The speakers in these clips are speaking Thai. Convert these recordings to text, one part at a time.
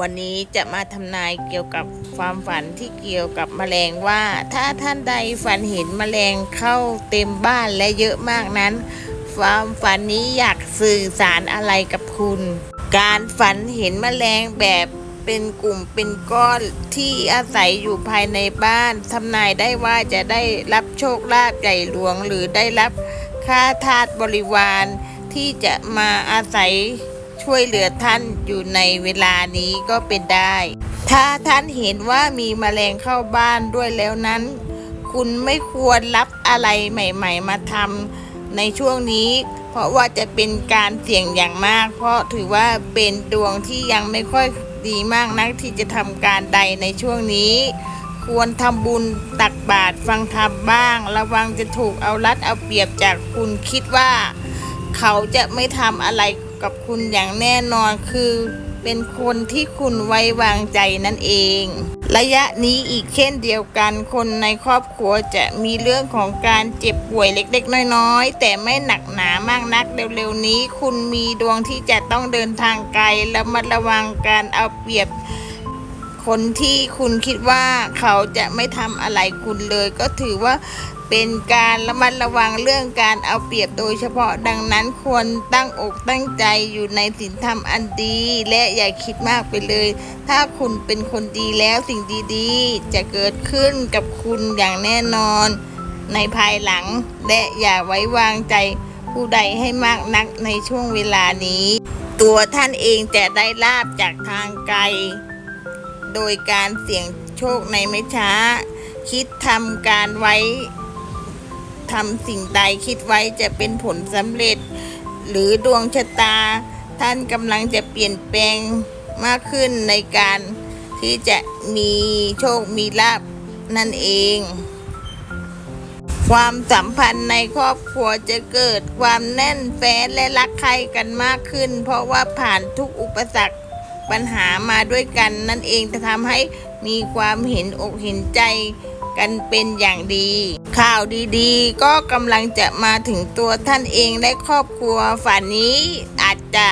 วันนี้จะมาทำนายเกี่ยวกับความฝันที่เกี่ยวกับแมลงว่า ถ้าท่านใดฝันเห็นแมลงเข้าเต็มบ้านและเยอะมากนั้น ความฝันนี้อยากสื่อสารอะไรกับคุณ การฝันเห็นแมลงแบบเป็นกลุ่มเป็นก้อนที่อาศัยอยู่ภายในบ้านทำนายได้ว่าจะได้รับโชคลาภใหญ่หลวงหรือได้รับค่าทาสบริวารที่จะมาอาศัย ช่วยเหลือท่านอยู่ในเวลานี้ก็เป็นได้ ถ้าท่านเห็นว่ามีแมลงเข้าบ้านด้วยแล้วนั้น คุณไม่ควรรับอะไรใหม่ ๆ มาทำในช่วงนี้ เพราะว่าจะเป็นการเสี่ยงอย่างมาก เพราะถือว่าเป็นดวงที่ยังไม่ค่อยดีมากนักที่จะทำการใดในช่วงนี้ ควรทำบุญตักบาตรฟังธรรมบ้าง ระวังจะถูกเอารัดเอาเปรียบจากคุณคิดว่า เขาจะไม่ทำอะไร กับคุณอย่างแน่นอนคือ เป็นคนที่คุณไว้วางใจนั่นเอง ระยะนี้อีกเช่นเดียวกัน คนในครอบครัวจะมีเรื่องของการเจ็บป่วยเล็กๆ น้อยๆ แต่ไม่หนักหนามากนักเร็วๆนี้ คุณมีดวงที่จะต้องเดินทางไกลและมัดระวังการเอาเปรียบ คนที่คุณคิดว่าเขาจะไม่ทำอะไรคุณเลย ก็ถือว่าเป็นการระมัดระวังเรื่องการเอาเปรียบโดยเฉพาะดังนั้นควรตั้งอกตั้งใจอยู่ในศีลธรรมอันดี และอย่าคิดมากไปเลย ถ้าคุณเป็นคนดีแล้วสิ่งดีๆ จะเกิดขึ้นกับคุณอย่างแน่นอน ในภายหลัง และอย่าไว้วางใจผู้ใดให้มากนักในช่วงเวลานี้ ตัวท่านเองจะได้ลาบจากทางไกล โดยการเสี่ยงโชคในไม่ช้า คิดทำการไว้ทำสิ่งใดคิดไว้จะเป็นผลสำเร็จ หรือดวงชะตา ท่านกำลังจะเปลี่ยนแปลงมากขึ้นในการที่จะมีโชคมีลาบนั่นเอง ความสัมพันธ์ในครอบครัวจะเกิดความแน่นแฟ้นและรักใครกันมากขึ้น เพราะว่าผ่านทุกอุปสรรค ปัญหามาด้วยกัน นั่นเองจะทำให้มีความเห็นอกเห็นใจกันเป็นอย่างดี ข่าวดีๆ ก็กำลังจะมาถึงตัวท่านเองและครอบครัวฝันนี้อาจจะ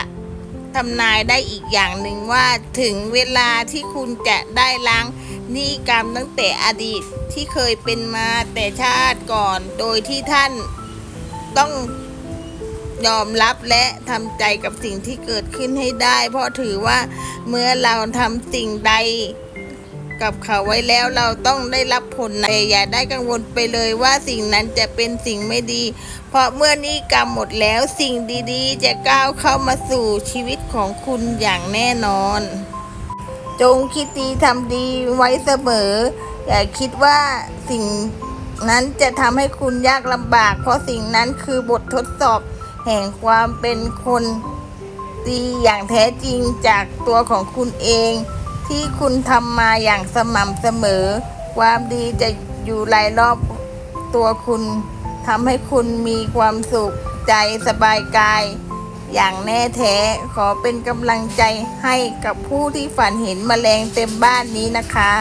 ทำนายได้อีกอย่างหนึ่งว่าถึงเวลาที่คุณจะได้ล้างหนี้กรรมตั้งแต่อดีตที่เคยเป็นมาแต่ชาติก่อน โดยที่ท่านต้อง ยอมรับและทำใจกับสิ่งที่เกิดขึ้นให้ได้ เพราะถือว่าเมื่อเราทำสิ่งใดกับเขาไว้แล้วเราต้องได้รับผลนะแต่อย่าได้กังวลไปเลยว่าสิ่งนั้นจะเป็นสิ่งไม่ดี เพราะเมื่อนี้กรรมหมดแล้วสิ่งดีๆ จะก้าวเข้ามาสู่ชีวิตของคุณอย่างแน่นอน จงคิดดีทำดีไว้เสมอ อย่าคิดว่าสิ่งนั้นจะทำให้คุณยากลำบาก เพราะสิ่งนั้นคือบททดสอบ แห่งความเป็นคนดีอย่างแท้จริงจากตัวของคุณเอง ที่คุณทำมาอย่างสม่ำเสมอ ความดีจะอยู่รายรอบตัวคุณทำให้คุณมีความสุขใจสบายกาย อย่างแน่แท้ขอเป็นกำลังใจให้กับผู้ที่ฝันเห็นแมลงเต็มบ้านนี้นะคะ